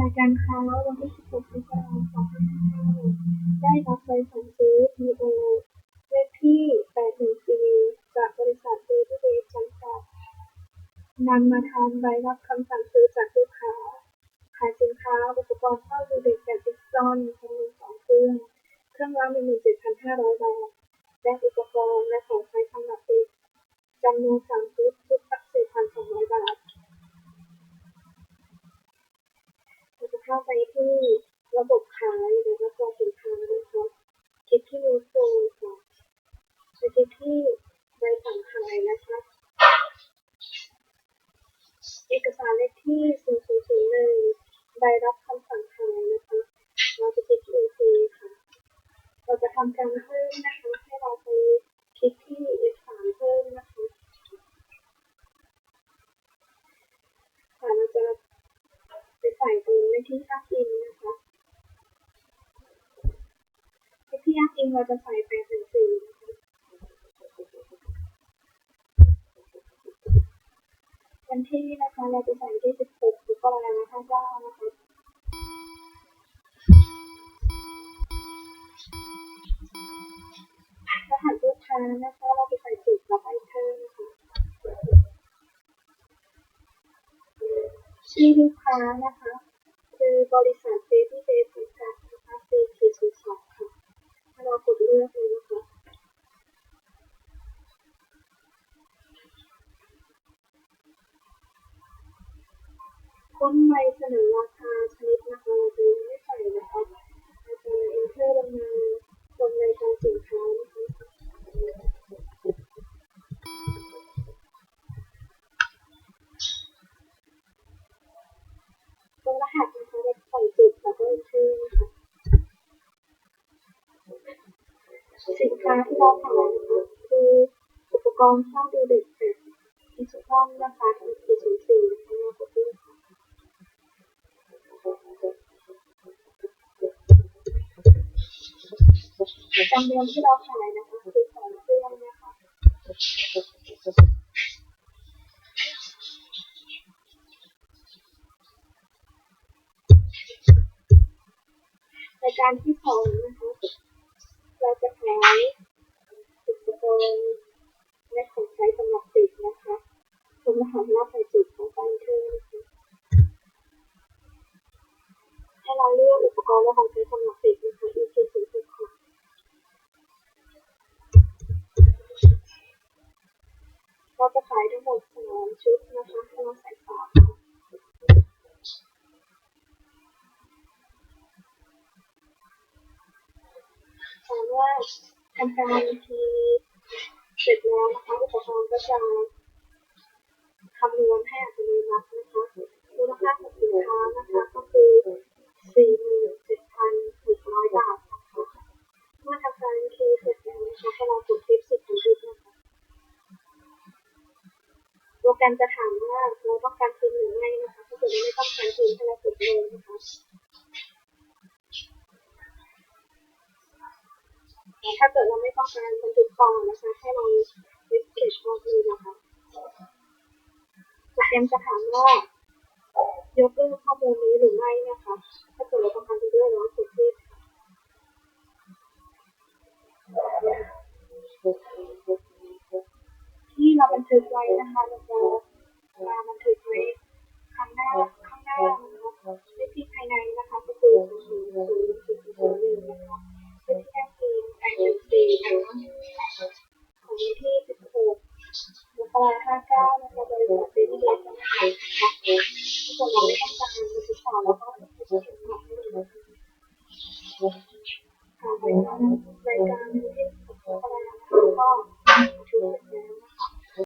รายการค้าวันที่ 16มกราคม 2556 ได้รับใบสั่งซื้อ PO เลขที่ 814 จากบริษัท Baby Wave จำกัดนำมาทำใบรับคำสั่งซื้อจากลูกค้า ขายสินค้าอุปกรณ์เฝ้าดูเด็กแบบ Exxon จำนวน2เครื่อง เครื่องละ17,500 บาท และอุปกรณ์และของใช้สำหรับเด็กจำนวน3ชุดชุดละ4,200 บาท เข้าไปที่ระบบขายหรือรับรองสินค้านะคะคลิกที่ New Store ค่ะไปคลิกที่ใบสั่งขายนะคะ เอกสารเลขที่0001ใบรับคำสั่งขายนะคะ เราจะคลิก OK ค่ะ เราจะทำการเพิ่มนะคะ ให้เราไปคลิกที่ F3 เพิ่มนะคะค่ะเราจะไปใส่ตรงเลข ที่อ้างอิงนะคะเลขที่อ้างอิงเราจะใส่แปดหนึ่งสี่นะคะวันที่นะคะเราจะใส่ที่16มกราคม59นะคะรหัสลูกค้านะคะเราจะใส่จุดรับไอเทมนะคะชื่อลูกค้านะคะ บริษัทเบบี้เบสจำกัดนะคะ C ขีดศูนย์สองค่ะเรากดเลือกเลยนะคะค้นใบเสนอราคา สินค้าที่เราขายนะคะคืออุปกรณ์เฝ้าดูเด็กแบบดิจิทัลนะคะ EP04 นะคะเรากดเลือกค่ะจำนวนที่เราขายนะคะคือสองเครื่องนะคะในการที่สองนะคะ เราจะขายอุปกรณ์และของใช้สำหรับเด็กนะคะคุณรหัสรับใส่จุดของการเทินะคะให้เราเลือกอุปกรณ์และของใช้สำหรับเด็กนะคะ EP ศูนย์หกค่ะเราจะขายทั้งหมดสองชุดนะคะให้เราใส่ฝาค่ ว่าทำการทีเสร็จแล้วนะคะอุปกรณ์ก็จะคำนวณให้อัตโนมัตินะคะมูลค่าของสินค้านะคะก็คือ47,600บาทนะคะเมื่อทำการทีเสร็จแล้วนะคะให้เรากด F10 บันทึกนะคะโปรแกรมจะถามว่าเราต้องการพิมพ์หรือไม่นะคะถ้าเกิดว่าไม่ต้องการพิมพ์ให้เรากดเลยนะคะ ถ้าเกิดเราไม่ต้องการบันทึกก่อนนะคะให้เรา escape ออกเลยนะคะโปรแกรมจะถามว่ายกเลิกข้อมูลนี้หรือไม่นะคะ ถ้าเกิดเราต้องการจะเลือกเรากดที่ที่เราบันทึกไว้นะคะเราจะ นี้ที่สิบหกมกราห้าเก้านะคะบริษัทเบบี้เล็กจำกัดนะคะที่จะมาไม่ต้องการบันทึกต่อแล้วก็บันทึกต่อได้เลยค่ะ